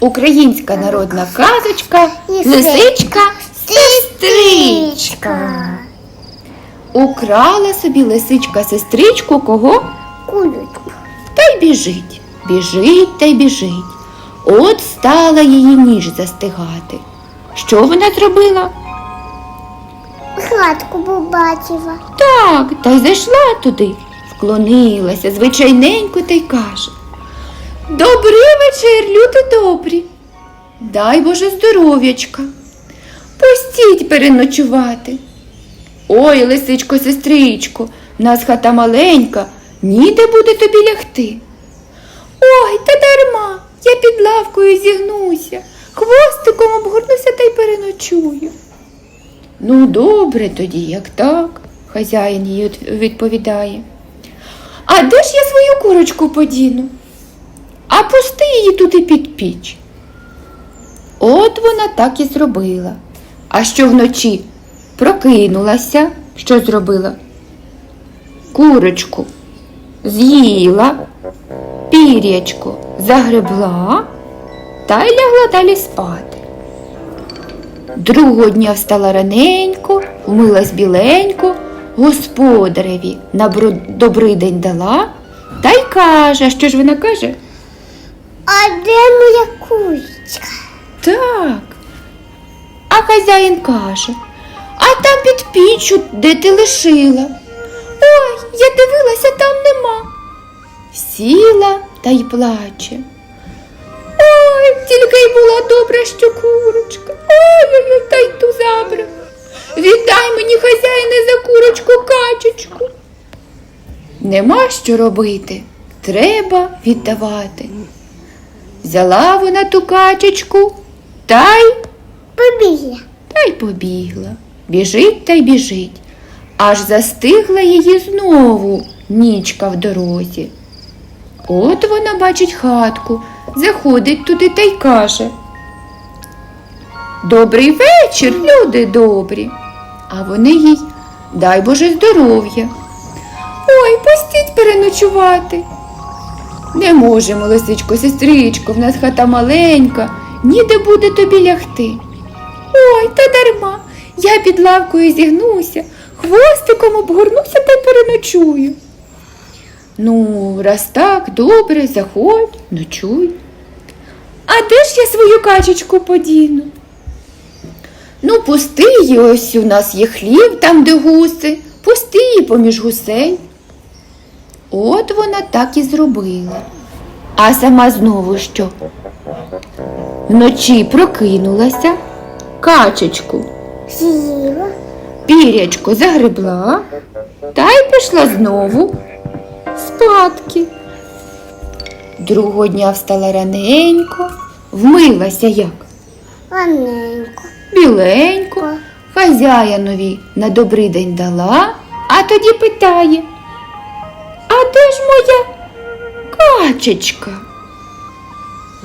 Українська народна казочка Лисичка, сестричка. Украла собі лисичка сестричку кого? Кулючку. Та й біжить, біжить та й біжить. От стала її ніж застигати. Що вона зробила? Хатку побачила. Так, та й зайшла туди, вклонилася звичайненько та й каже. Добрий вечір, люди добрі. Дай Боже здоров'ячка. Пустіть переночувати. Ой, лисичко, сестричко, в нас хата маленька, ніде буде тобі лягти. Ой, та дарма, я під лавкою зігнуся, хвостиком обгорнуся та й переночую. Ну, добре тоді, як так, хазяїн їй відповідає. А де ж я свою курочку подіну? А пусти її тут і під піч. От вона так і зробила. А що вночі прокинулася, що зробила? Курочку з'їла, пір'ячко загребла та й лягла далі спати. Другого дня встала раненько, вмилась біленько, господареві на добрий день дала та й каже, що ж вона каже? А де моя кулечка? Так. А хазяїн каже, а там під піччю, де ти лишила. Ой, я дивилася, там нема. Сіла та й плаче. Ой, тільки й була добра, що курочка. Ой-ой-ой, та й ту забрав. Віддай мені, хазяїне, за курочку качечку. Нема що робити, треба віддавати. Взяла вона ту качечку та й Побігла. та й побігла. Біжить та й біжить. Аж застигла її знову нічка в дорозі. От вона бачить хатку, заходить туди та й каже. Добрий вечір, люди добрі. А вони їй дай Боже здоров'я. Ой, пустіть переночувати. Не можемо, лисичко, сестричко, в нас хата маленька, ніде буде тобі лягти. Ой, та дарма, я під лавкою зігнуся, хвостиком обгорнуся та переночую. Ну, раз так, добре, заходь, ночуй. А де ж я свою качечку подіну? Ну, пусти її, ось у нас є хлів там, де гуси, пусти її поміж гусей. От вона так і зробила. А сама знову що? Вночі прокинулася, качечку, З'їла. пірячко загребла та й пішла знову спадки. Другого дня встала раненько, вмилася як Раненько. біленько, хазяїнові на добрий день дала, а тоді питає. Качечка?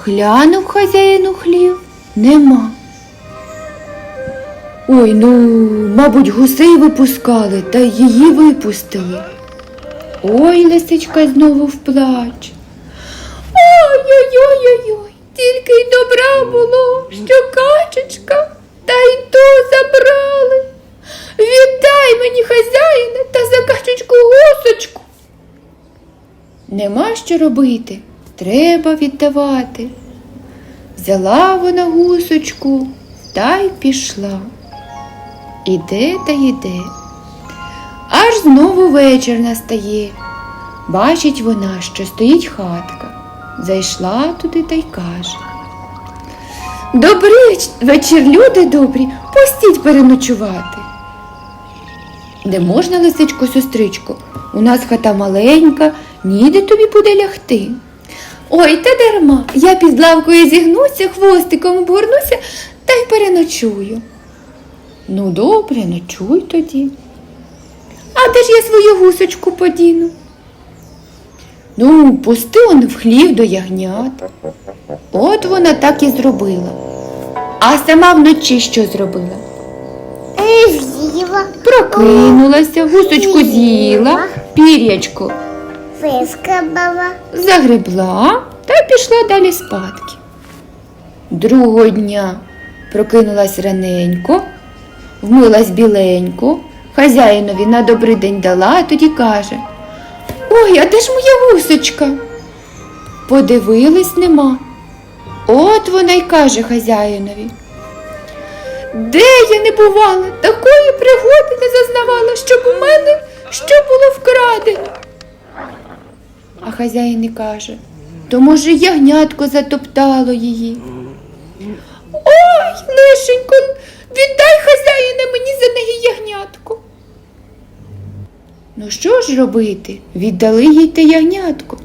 Глянув хазяїн у хлів, нема. Ой, ну, мабуть, гусей випускали та її випустили. Ой, лисичка знову вплач. Ой-ой-ой-ой-ой, тільки й добра було, що качечка, та й то забрали. Віддай мені, хазяїне, та за качечку гусочку. Нема що робити, треба віддавати. Взяла вона гусочку та й пішла. Іде та йде. Аж знову вечір настає. Бачить вона, що стоїть хатка. Зайшла туди та й каже. Добрий вечір, люди добрі, пустіть переночувати. Не можна, лисичко, сестричко, у нас хата маленька, ніде тобі буде лягти. Ой, та дарма, я під лавкою зігнуся, хвостиком обгорнуся та й переночую. Ну, добре, ночуй тоді. А де ж я свою гусочку подіну? Ну, пусти он в хлів до ягнят. От вона так і зробила. А сама вночі що зробила? Е, З'їла. Прокинулася, гусочку з'їла, пір'ячко Вискабала. загребла та пішла далі спадки. Другого дня прокинулась раненько, вмилась біленько, хазяїнові на добрий день дала, а тоді каже Ой, а де ж моя гусочка? Подивились нема. От вона й каже хазяїнові. Де я не бувала, такої пригоди не зазнавала, щоб у мене що було вкрадено. А хазяїн і каже, то може ягнятко затоптало її. Ой, лишенько, віддай хазяїне мені за неї ягнятко. Ну що ж робити? Віддали їй те ягнятко.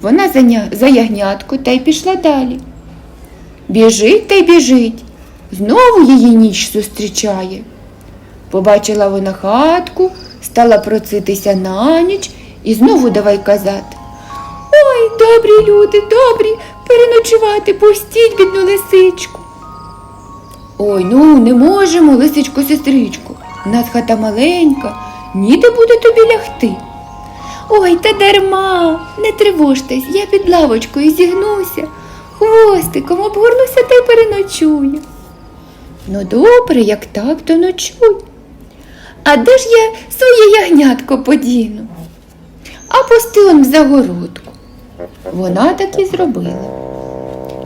Вона за, ня... за ягнятко та й пішла далі. Біжить та й біжить. Знову її ніч зустрічає. Побачила вона хатку, стала проситися на ніч і знову давай казати. Добрі люди, добрі, переночувати, пустіть бідну лисичку. Ой, ну не можемо, лисичко, сестричко. У нас хата маленька, ніде буде тобі лягти. Ой, та дарма, не тривожтесь, я під лавочкою зігнуся, хвостиком обгорнуся та й переночую. Ну, добре, як так, то ночуй. А де ж я своє ягнятко подіну? А пусти он в загородку. Вона так і зробила.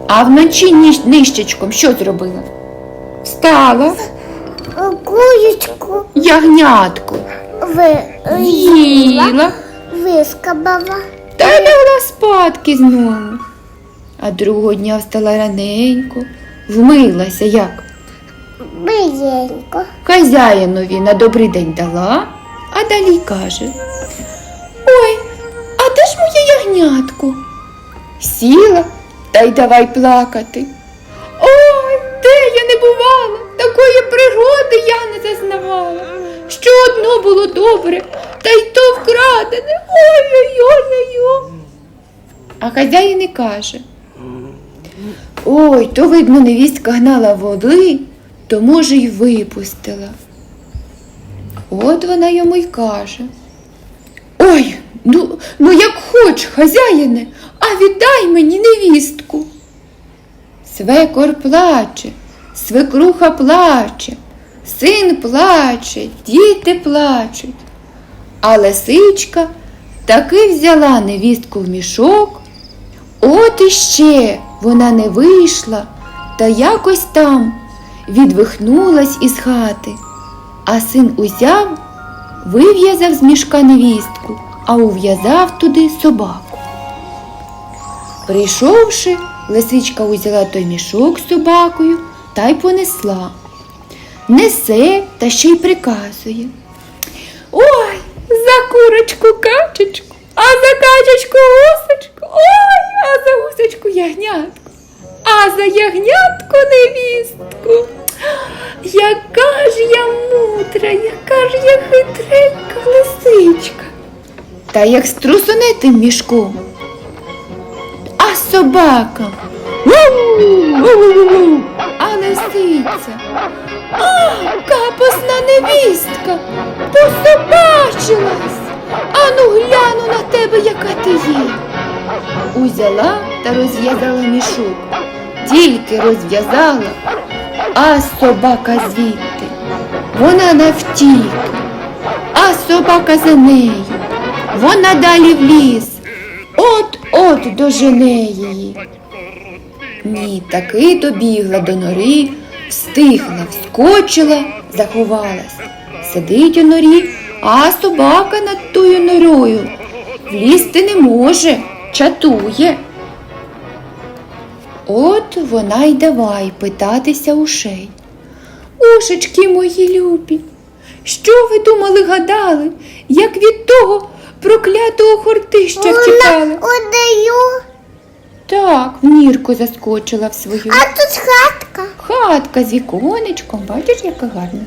А вночі нищечком що зробила? Встала, Куєчку ягнятко, ви їла вискабала. та й лягла спадки знову. А другого дня встала раненько, вмилася як. Биєнько. Хазяїнові на добрий день дала, а далі каже Ой, а де ж моє ягнятко? Сіла та й давай плакати. Ой, де я не бувала, такої пригоди я не зазнавала. Що одно було добре, та й то вкрадене. Ой-ой-ой-ой. А хазяїн і каже Ой, то, видно, невістка гнала води, то, може, й випустила. От вона йому й каже. Ой, ну, ну як хоч, хазяїне, віддай мені невістку. Свекор плаче, свекруха плаче, син плаче, діти плачуть. А лисичка таки взяла невістку в мішок, От іще вона не вийшла, та якось там відвихнулась із хати, а син узяв, вив'язав з мішка невістку, а ув'язав туди собаку. Прийшовши, лисичка узяла той мішок з собакою та й понесла. Несе та ще й приказує. Ой, за курочку качечку, а за качечку гусочку, ой, а за гусочку ягнятку, а за ягнятку невістку. Яка ж я мудра, яка ж я хитренька лисичка. Та як струсоне тим мішком. Собака. А лисиця. А, капосна невістка, пособачилась. Ану гляну на тебе, яка ти є. Узяла та розв'язала мішок. Тільки розв'язала, а собака звідти. Вона навтік, а собака за нею. Вона далі в ліс. От-от дожене її. Ні, таки добігла до нори, встигла, вскочила, заховалась. Сидить у норі, а собака над тою норою. Влізти не може, чатує. От вона й давай питатися ушей. Ушечки мої любі, що ви думали, гадали, як від того проклятого хортища втікали? Одаю. Так, в нірку заскочила в свою. А тут хатка. Хатка з віконечком, бачиш, яка гарна.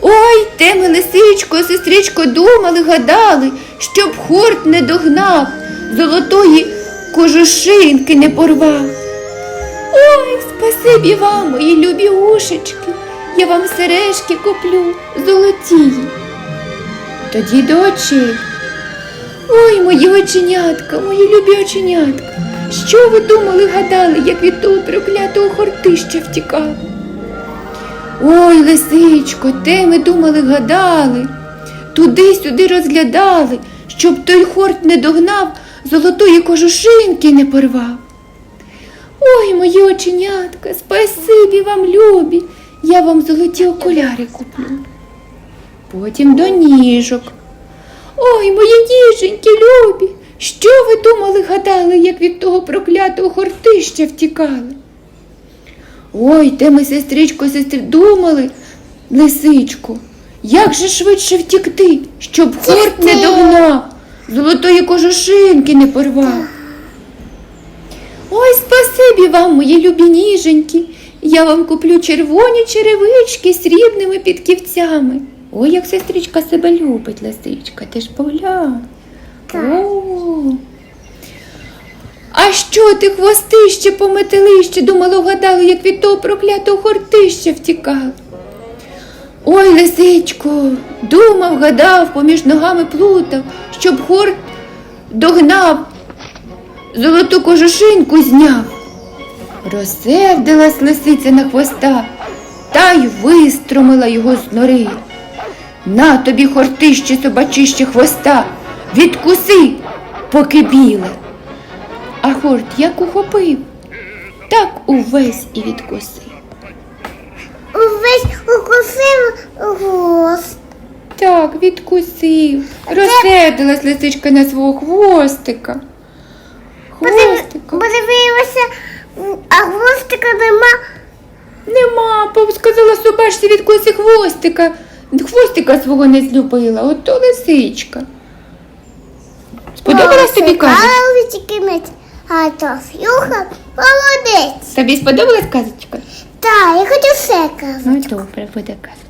Ой, те ми, лисичко, сестричко, думали, гадали, щоб хорт не догнав, золотої кожушинки не порвав. Ой, спасибі вам, мої любі ушечки, я вам сережки куплю золоті. Тоді до очей. Ой, мої оченятка, мої любі оченятка, Що ви думали, гадали, як від того проклятого хортища втікали? Ой, лисичко, те ми думали, гадали, туди-сюди розглядали, щоб той хорт не догнав, золотої кожушинки не порвав. Ой, мої оченятка, спасибі вам, любі, я вам золоті окуляри куплю. Потім до ніжок. Ой, мої ніженькі любі, що ви думали, гадали, як від того проклятого хортища втікали? Ой, те ми, сестричко, сестри, думали, лисичко, як же швидше втікти, щоб хорт не догнав, золотої кожушинки не порвав. Ой, спасибі вам, мої любі ніженькі. Я вам куплю червоні черевички з срібними підківцями. Ой, як сестричка себе любить, лисичка, ти ж поглянь. О. А що ти хвостище по метелище думало, гадали, як від того проклятого хортища втікав? Ой, лисичко, думав, гадав, поміж ногами плутав, щоб хорт догнав, золоту кожушинку зняв. Розсердилась лисиця на хвоста та й вистромила його з нори. На тобі хортище собачище хвоста, відкуси, поки біле. А хорт як ухопив, так увесь і відкусив. Увесь укусив хвост. Так, відкусив. Розсердилась лисичка на свого хвостика. Хвостика. Подивилася, а хвостика нема. Нема, сказала собачці відкуси хвостика. Хвостика свого не злюбила, то лисичка. Сподобалась тобі казочка? А то Юха молодець. Тобі сподобалась казочка? Так, я хочу все казати. Ну добре, буде казочка.